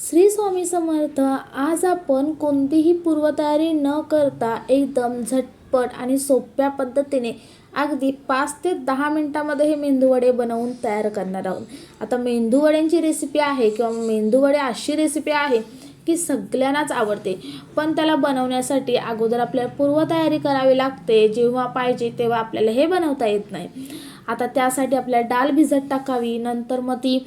श्री स्वामी समर्थ आज आपण कोणतीही पूर्वतयारी न करता एकदम झटपट आणि सोप्या पद्धतीने अगदी पाच ते दहा मिनटामध्ये हे मेंदूवडे बनवून तयार करणार आहोत. आता मेंदूवड्यांची रेसिपी आहे किंवा मेंदूवडे अशी रेसिपी आहे की सगळ्यांनाच आवडते. पण त्याला बनवण्यासाठी अगोदर आपल्याला पूर्वतयारी करावी लागते. जेव्हा पाहिजे तेव्हा आपल्याला हे बनवता येत नाही. आता त्यासाठी आपल्याला डाळ भिजत टाकावी. नंतर मग ती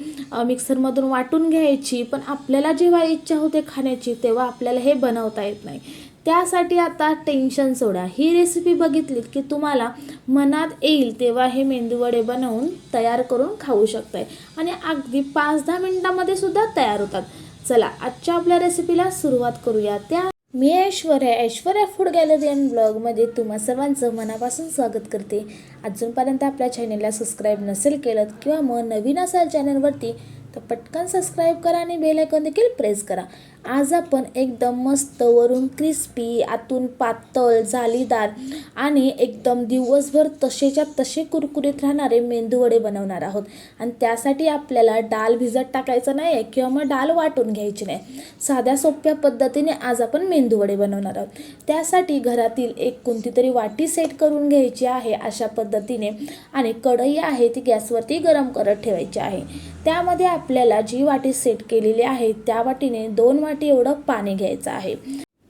मिक्सरमधून वाटून घ्यायची. पण आपल्याला जेव्हा इच्छा होते खाण्याची तेव्हा आपल्याला हे बनवता येत नाही. त्यासाठी आता टेन्शन सोडा. ही रेसिपी बघितलीत की तुम्हाला मनात येईल तेव्हा हे मेंदूवडे बनवून तयार करून खाऊ शकताय. आणि अगदी पाच दहा मिनटामध्ये सुद्धा तयार होतात. चला आजच्या आपल्या रेसिपीला सुरुवात करूया. त्या मी Aishwarya Aishwarya food gallery and ब्लॉगमध्ये तुम्हा सर्वांचं मनापासून स्वागत करते. अजूनपर्यंत आपल्या चॅनलला सबस्क्राईब नसेल केलं किंवा मग नवीन असाल चॅनलवरती तर पटकन सबस्क्राईब करा आणि बेल आयकॉन देखील प्रेस करा. आज आपण एकदम मस्त वरून क्रिस्पी आतून पातळ जालीदार आणि एकदम दिवसभर तसेच्या तसे कुरकुरीत राहणारे मेंदूवडे बनवणार आहोत. आणि त्यासाठी आपल्याला डाल भिजत टाकायचं नाही आहे किंवा मग डाल वाटून घ्यायची नाही. साध्या सोप्या पद्धतीने आज आपण मेंदूवडे बनवणार आहोत. त्यासाठी घरातील एक कोणती तरी वाटी सेट करून घ्यायची आहे अशा पद्धतीने आणि कढई आहे ती गॅसवरती गरम करत ठेवायची आहे. त्यामध्ये आपल्याला जी वाटी सेट केलेली आहे त्या वाटीने दोन वाटी एवढं पाणी घ्यायचं आहे.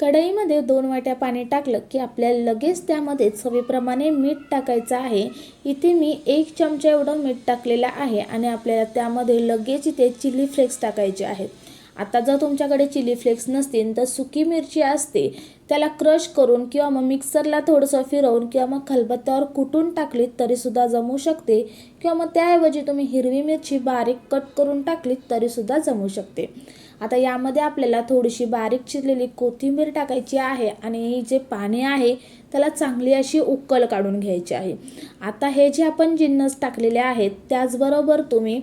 कढईमध्ये दोन वाट्या पाणी टाकलं की आपल्याला लगेच त्यामध्ये चवीप्रमाणे मीठ टाकायचं आहे. इथे मी एक चमचा एवढं मीठ टाकलेलं आहे आणि आपल्याला त्यामध्ये लगेच इथे चिली फ्लेक्स टाकायचे आहेत. आता जर तुमच्याकडे चिली फ्लेक्स नसतील तर सुकी मिरची असते त्याला क्रश करून किंवा मग मिक्सरला थोडंसं फिरवून किंवा मग खलबत्त्यावर कुटून टाकलीत तरीसुद्धा जमू शकते. किंवा मग त्याऐवजी तुम्ही हिरवी मिरची बारीक कट करून टाकलीत तरीसुद्धा जमू शकते. आता यामध्ये आपल्याला थोडीशी बारीक चिरलेली कोथिंबीर टाकायची आहे आणि जे पाणी आहे त्याला चांगली अशी उकल काढून घ्यायची आहे. आता हे जे आपण जिन्नस टाकलेले आहेत त्याचबरोबर तुम्ही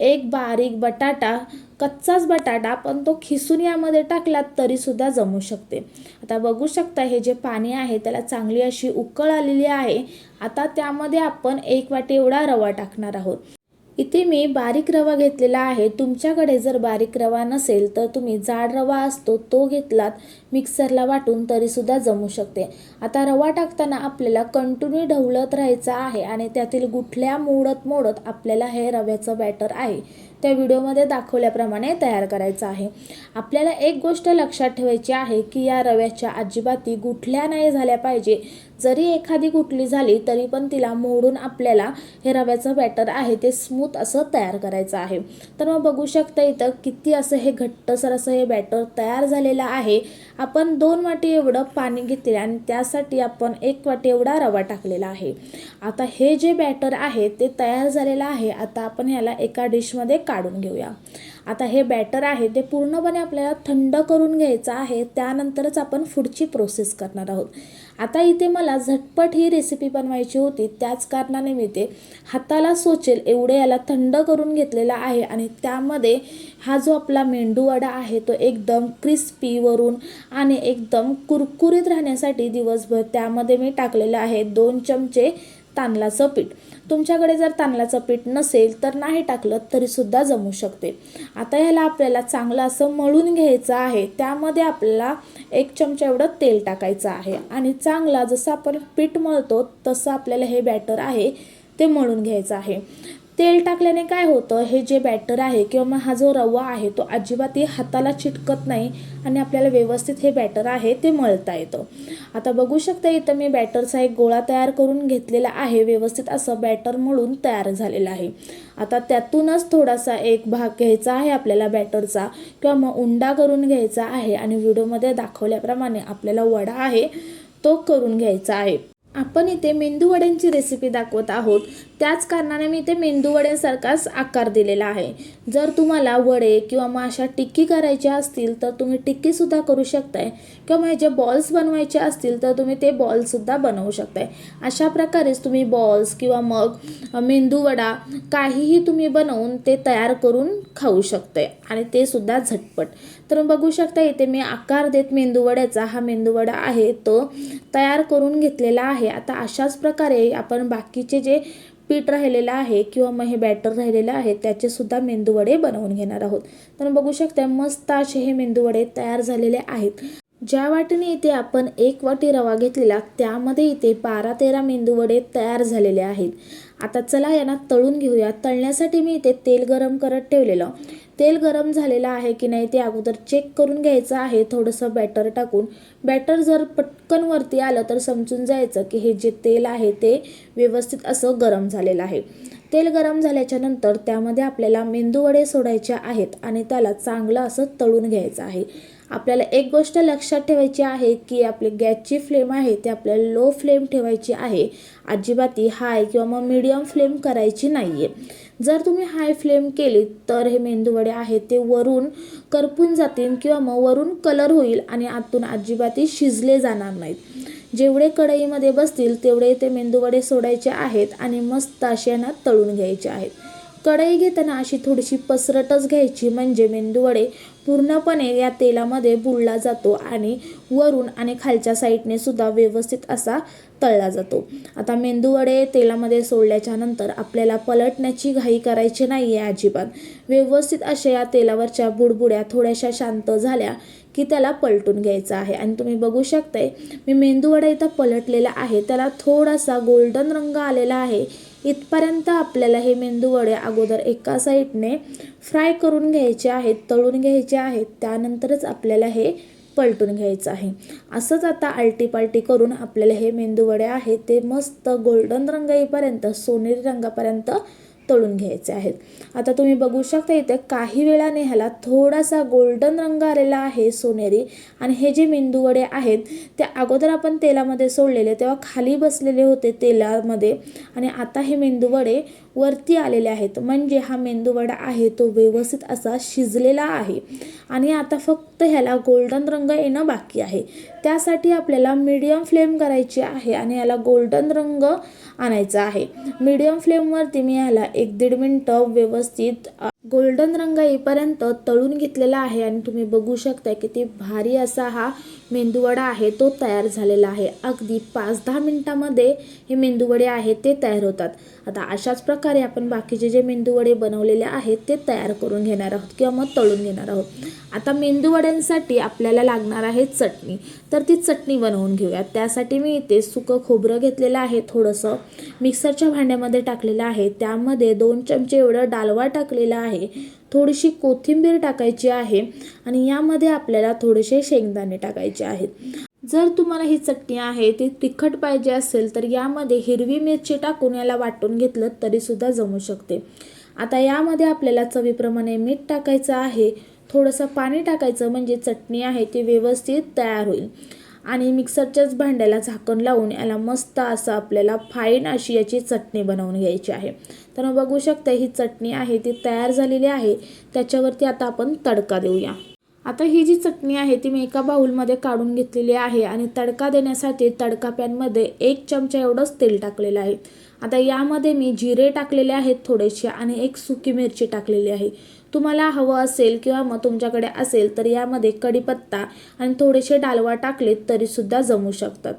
एक बारीक बटाटा कच्चाच बटाटा पण तो खिसून यामध्ये टाकलात तरीसुद्धा जमू शकते. आता बघू शकता हे जे पाणी आहे त्याला चांगली अशी उकळ आलेली आहे. आता त्यामध्ये आपण एक वाटी एवढा रवा टाकणार आहोत. इथे मी बारीक रवा घेतलेला आहे. तुमच्याकडे जर बारीक रवा नसेल तर तुम्ही जाड रवा असतो तो घेतलात मिक्सरला वाटून तरीसुद्धा जमू शकते. आता रवा टाकताना आपल्याला कंटिन्यू ढवळत राहायचं आहे आणि त्यातील गुठल्या मोडत मोडत आपल्याला हे रव्याचं बॅटर आहे. त्या व्हिडिओमध्ये दाखवल्याप्रमाणे तयार करायचं आहे. आपल्याला एक गोष्ट लक्षात ठेवायची आहे की या रव्याच्या अजिबाती गुठल्या नाही झाल्या पाहिजे. जरी एखादी गुठली झाली तरी पण तिला मोडून आपल्याला हे रव्याचं बॅटर आहे ते स्मूथ असं तयार करायचं आहे. तर मग बघू शकता इथं किती असं हे घट्टसर असं हे बॅटर तयार झालेलं आहे. आपण दोन वाटी एवढं पाणी घेतले आणि त्यासाठी आपण एक वाटी एवढा रवा टाकलेला आहे. आता हे जे बॅटर आहे ते तयार झालेलं आहे आता आपण ह्याला एका डिशमध्ये काढून घेऊया. आता हे बॅटर आहे ते पूर्णपणे आपल्याला थंड करून घ्यायचं आहे त्यानंतरच आपण पुढची प्रोसेस करणार आहोत. आता इथे मला झटपट ही रेसिपी बनवायची होती त्याच कारणाने मी ते हाताला सोचेल एवढे याला थंड करून घेतलेला आहे आणि त्यामध्ये हा जो आपला मेंदूवडा आहे तो एकदम क्रिस्पी वरून आणि एकदम कुरकुरीत राहण्यासाठी दिवसभर त्यामध्ये मी टाकलेलं आहे दोन चमचे तांदळाचं पीठ. तुमच्याकडे जर तांदळाचं पीठ नसेल तर नाही टाकलं तरीसुद्धा जमू शकते. आता ह्याला आपल्याला चांगलं असं मळून घ्यायचं आहे. त्यामध्ये आपल्याला एक चमचा एवढं तेल टाकायचं आहे. आणि चांगला जसं आपण पीठ मळतो तसं आपल्याला हे बॅटर आहे ते मळून घ्यायचं आहे. तेल टाकल्याने काय होतं हे जे बॅटर आहे किंवा मग हा जो रवा आहे तो अजिबातही हाताला चिटकत नाही आणि आपल्याला व्यवस्थित हे बॅटर आहे ते मळता येतं. आता बघू शकता इथं मी बॅटरचा एक गोळा तयार करून घेतलेला आहे. व्यवस्थित असं बॅटर मळून तयार झालेलं आहे. आता त्यातूनच थोडासा एक भाग घ्यायचा आहे आपल्याला बॅटरचा किंवा मग उंडा करून घ्यायचा आहे आणि व्हिडिओमध्ये दाखवल्याप्रमाणे आपल्याला वडा आहे तो करून घ्यायचा आहे. आपण इथे मेंदूवड्यांची रेसिपी दाखवत आहोत. त्याच कारणाने मी इथे मेंदूवड्यांसारखाच आकार दिलेला आहे. जर तुम्हाला वडे किंवा मग अशा टिक्की करायच्या असतील तर तुम्ही टिक्कीसुद्धा करू शकताय. किंवा मग जे बॉल्स बनवायचे असतील तर तुम्ही ते बॉल्ससुद्धा बनवू शकताय. अशा प्रकारेच तुम्ही बॉल्स किंवा मग मेंदूवडा काहीही तुम्ही बनवून ते तयार करून खाऊ शकताय. आणि ते सुद्धा झटपट. तर बघू शकता इथे मी आकार देत मेंदूवड्याचा हा मेंदूवडा आहे तो तयार करून घेतलेला आहे. आता अशाच प्रकारे आपण बाकीचे जे पीठ राहिलेलं आहे किंवा मग हे बॅटर राहिलेलं आहे त्याचे सुद्धा मेंदूवडे बनवून घेणार आहोत. तर बघू शकता मस्त असे हे मेंदूवडे तयार झालेले आहेत. ज्या वाटीने इथे आपण एक वाटी रवा घेतलेला त्यामध्ये इथे बारा तेरा मेंदूवडे तयार झालेले आहेत. आता चला यांना तळून घेऊया. तळण्यासाठी मी इथे तेल गरम करत ठेवलेलं. तेल गरम झालेलं आहे की नाही ते अगोदर चेक करून घ्यायचं आहे. थोडंसं बॅटर टाकून. बॅटर जर पटकन वरती आलं तर समजून जायचं की हे जे तेल आहे ते व्यवस्थित असं गरम झालेलं आहे. तेल गरम झाल्याच्यानंतर त्यामध्ये आपल्याला मेंदूवडे सोडायचे आहेत आणि त्याला चांगलं असं तळून घ्यायचं आहे. आपल्याला एक गोष्ट लक्षात ठेवायची आहे की आपली गॅसची फ्लेम आहे ते आपल्याला लो फ्लेम ठेवायची आहे. अजिबाती हाय किंवा मग मीडियम फ्लेम करायची नाही आहे जर तुम्ही हाय फ्लेम केली तर हे मेंदूवडे आहेत ते वरून करपून जातील किंवा मग वरून कलर होईल आणि आतून अजिबाती शिजले जाणार नाहीत. जेवढे कढईमध्ये बसतील तेवढे ते मेंदूवडे सोडायचे आहेत आणि मस्त असे यांना तळून घ्यायचे आहेत. कढई घेताना अशी थोडीशी पसरटच घ्यायची म्हणजे मेंदूवडे पूर्णपणे या तेलामध्ये बुडला जातो आणि वरून आणि खालच्या साईडने सुद्धा व्यवस्थित असा तळला जातो. आता मेंदूवडे तेलामध्ये सोडल्याच्या नंतर आपल्याला पलटण्याची घाई करायची नाही आहे अजिबात. व्यवस्थित अशा या तेलावरच्या बुडबुड्या थोड्याशा शांत झाल्या की त्याला पलटून घ्यायचं आहे. आणि तुम्ही बघू शकताय मी मेंदूवडा इथं पलटलेला आहे. त्याला थोडासा गोल्डन रंग आलेला आहे. इथपर्यंत आपल्याला हे मेंदूवडे अगोदर एका साईडने फ्राय करून घ्यायचे आहेत तळून घ्यायचे आहेत. त्यानंतरच आपल्याला हे पलटून घ्यायचं आहे. असंच आता आलटी पालटी करून आपल्याला हे मेंदूवडे आहेत ते मस्त गोल्डन रंग येईपर्यंत सोनेरी रंगापर्यंत तळून घ्यायचे आहेत. आता तुम्ही बघू शकता इथे काही वेळाने ह्याला थोडासा गोल्डन रंग आलेला आहे सोनेरी आणि हे जे मेंदूवडे आहेत ते अगोदर आपण तेलामध्ये सोडलेले तेव्हा खाली बसलेले होते तेलामध्ये आणि आता हे मेंदूवडे वरती आलेले आहेत. म्हणजे हा मेंदूवडा आहे तो व्यवस्थित असा शिजलेला आहे. आणि आता फक्त ह्याला गोल्डन रंग येणं बाकी आहे. त्यासाठी आपल्याला मीडियम फ्लेम करायची आहे आणि याला गोल्डन रंग आणायचा आहे. मीडियम फ्लेमवरती मी ह्याला एक दीड मिनटं व्यवस्थित गोल्डन रंग येईपर्यंत तळून घेतलेला आहे. आणि तुम्ही बघू शकता किती भारी असा हा मेंदूवडा आहे तो तयार झालेला आहे. अगदी पाच दहा मिनटामध्ये हे मेंदूवडे आहेत ते तयार होतात. आता अशाच प्रकारे आपण बाकीचे जे मेंदूवडे बनवलेले आहेत ते तयार करून घेणार आहोत किंवा मग तळून घेणार आहोत. आता मेंदूवड्यांसाठी आपल्याला लागणार आहे चटणी. तर ती चटणी बनवून घेऊया. त्यासाठी मी इथे सुकं खोबरं घेतलेलं आहे थोडंसं मिक्सरच्या भांड्यामध्ये टाकलेलं आहे. त्यामध्ये दोन चमचे एवढं डालवा टाकलेला आहे. थोडीशी कोथिंबीर टाकायची आहे आणि यामध्ये आपल्याला थोडेसे शेंगदाणे टाकायचे आहेत. जर तुम्हाला ही चटणी आहे ती तिखट पाहिजे असेल तर यामध्ये हिरवी मिरची टाकून याला वाटून घेतलं तरीसुद्धा जमू शकते. आता यामध्ये आपल्याला चवीप्रमाणे मीठ टाकायचं आहे. थोडंसं पाणी टाकायचं म्हणजे चटणी आहे ती व्यवस्थित तयार होईल. आणि मिक्सरच्याच भांड्याला झाकण लावून याला मस्त असं आपल्याला फाईन अशी याची चटणी बनवून घ्यायची आहे. तर मग बघू शकता ही चटणी आहे ती तयार झालेली आहे. त्याच्यावरती आता आपण तडका देऊया. आता ही जी चटणी आहे ती मी एका बाउलमध्ये काढून घेतलेली आहे आणि तडका देण्यासाठी तडका पॅनमध्ये एक चमचा एवढंच तेल टाकलेलं आहे. आता यामध्ये मी जिरे टाकलेले आहेत थोडेसे आणि एक सुकी मिरची टाकलेली आहे. तुम्हाला हवं असेल किंवा मग तुमच्याकडे असेल तर यामध्ये कढीपत्ता आणि थोडेसे डालवा टाकले तरीसुद्धा जमू शकतात.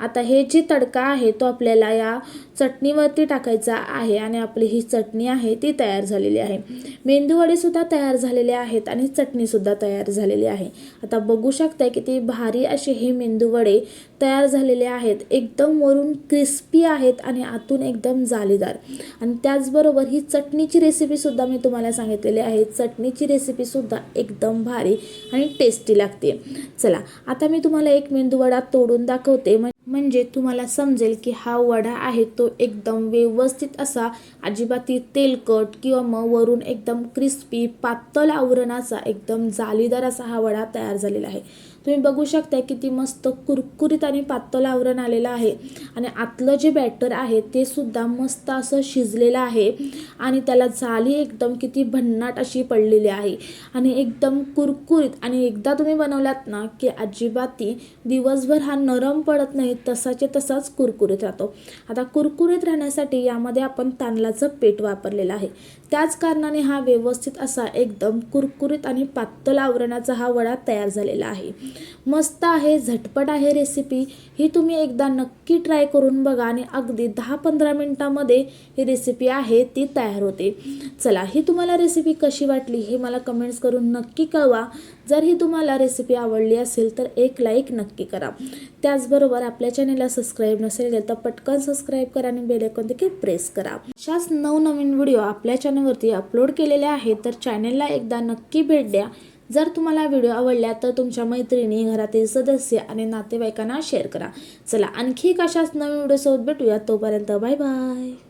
आता हे जी तडका आहे तो आपल्याला या चटणीवरती टाकायचा आहे आणि आपली ही चटणी आहे ती तयार झालेली आहे. मेंदूवडेसुद्धा तयार झालेले आहेत आणि चटणीसुद्धा तयार झालेली आहे. आता बघू शकता किती भारी असे हे मेंदूवडे तयार झालेले आहेत. एकदम वरून क्रिस्पी आहेत आणि आतून एकदम जालीदार. आणि त्याचबरोबर ही चटणीची रेसिपीसुद्धा मी तुम्हाला सांगितलेली आहे. चटणीची रेसिपीसुद्धा एकदम भारी आणि टेस्टी लागते. चला आता मी तुम्हाला एक मेंदूवडा तोडून दाखवते. म्हणजे तुम्हाला समजेल की हा वडा आहे तो एकदम व्यवस्थित असा अजिबाती तेलकट किंवा मग वरून एकदम क्रिस्पी पातळ आवरणाचा एकदम जालीदार असा हा वडा तयार झालेला आहे. तुम्ही बघू शकता किती मस्त कुरकुरीत आणि पातळ आवरण आलेलं आहे. आणि आतलं जे बॅटर आहे ते सुद्धा मस्त असं शिजलेलं आहे. आणि त्याला जाली एकदम किती भन्नाट अशी पडलेली आहे. आणि एकदम कुरकुरीत आणि एकदा तुम्ही बनवलात ना की अजिबाती दिवसभर हा नरम पडत नाही तसाचे तसाच कुरकुरीत राहतो. आता कुरकुरीत राहण्यासाठी यामध्ये आपण तांदळाचं पीठ वापरलेलं आहे. त्याच कारणाने हा व्यवस्थित असा एकदम कुरकुरीत आणि पातळ आवरणाचा हा वडा तयार झालेला आहे. मस्त आहे झटपट आहे रेसिपी ही तुम्ही एकदा नक्की ट्राय करून बघा आणि अगदी दहा पंधरा मिनटामध्ये ही रेसिपी आहे ती तयार होते. चला ही तुम्हाला रेसिपी कशी वाटली हे मला कमेंट्स करून नक्की कळवा. जर ही तुम्हाला रेसिपी आवडली असेल तर एक लाईक नक्की करा. त्याचबरोबर आपल्या चॅनेलला सबस्क्राईब नसेल तर पटकन सबस्क्राईब करा आणि बेल देखील प्रेस करा. अशाच नवनवीन व्हिडिओ आपल्या चॅनलवरती अपलोड केलेले आहेत तर चॅनेलला एकदा नक्की भेट द्या. जर तुम्हाला व्हिडिओ आवडला तर तुमच्या मैत्रिणी घरातील सदस्य आणि नातेवाईकांना शेअर करा. चला आणखी एक अशाच नवीन व्हिडिओसोबत भेटूया. तोपर्यंत बाय बाय